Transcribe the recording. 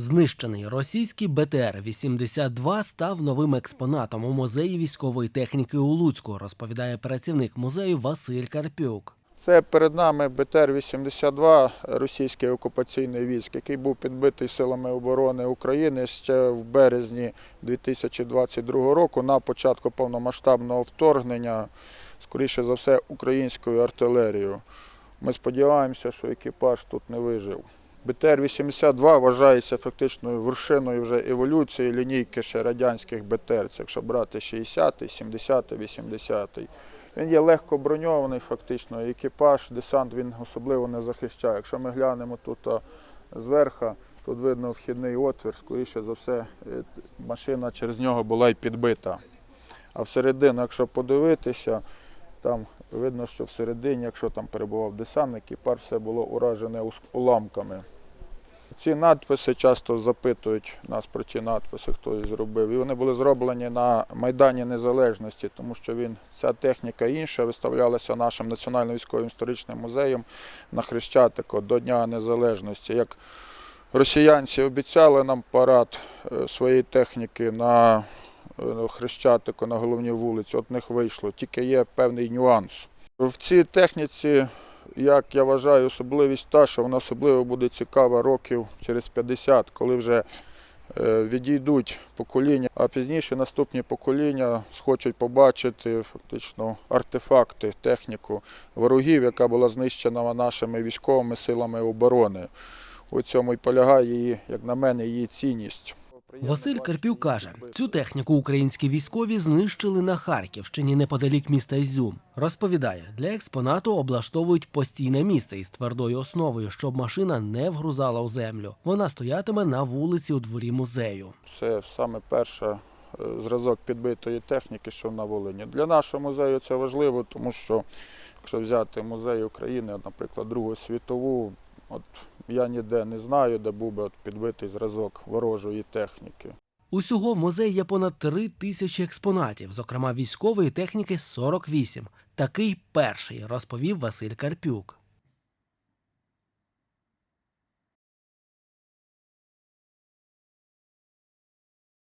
Знищений російський БТР-82 став новим експонатом у музеї військової техніки у Луцьку, розповідає працівник музею Василь Карпюк. Це перед нами БТР-82 російський окупаційний військ, який був підбитий силами оборони України ще в березні 2022 року на початку повномасштабного вторгнення, скоріше за все, українською артилерією. Ми сподіваємося, що екіпаж тут не вижив. БТР-82 вважається фактичною вершиною вже еволюції лінійки ще радянських БТР, це якщо брати 60-й, 70-й, 80-й. Він є легко броньований, фактично. Екіпаж, десант він особливо не захищає. Якщо ми глянемо тут зверху, тут видно вхідний отвір, скоріше за все, е, машина через нього була й підбита. А всередину, якщо подивитися, там видно, що всередині, якщо там перебував десантник, екіпаж все було уражене уламками. Ці надписи часто запитують нас про ті надписи, хто їх зробив. І вони були зроблені на Майдані Незалежності, тому що він, ця техніка інша виставлялася нашим національним військовим історичним музеєм на Хрещатику до Дня Незалежності. Як росіянці обіцяли нам парад е, своєї техніки на Хрещатику, на головній вулиці, от них вийшло. Тільки є певний нюанс. В цій техніці як я вважаю, особливість та, що вона особливо буде цікава років через 50, коли вже е, відійдуть покоління, а пізніше наступні покоління схочуть побачити фактично артефакти, техніку ворогів, яка була знищена нашими військовими силами оборони. У цьому і полягає її, як на мене, її цінність. Василь Карпюк каже, цю техніку українські військові знищили на Харківщині неподалік міста Ізюм. Розповідає, для експонату облаштовують постійне місце із твердою основою, щоб машина не вгрузала у землю. Вона стоятиме на вулиці у дворі музею. Це саме перший зразок підбитої техніки, що на Волині. Для нашого музею це важливо, тому що якщо взяти музей України, наприклад, Другу світову, от я ніде не знаю, де був би підбитий зразок ворожої техніки. Усього в музеї є понад три тисячі експонатів, зокрема військової техніки 48. Такий перший, розповів Василь Карпюк.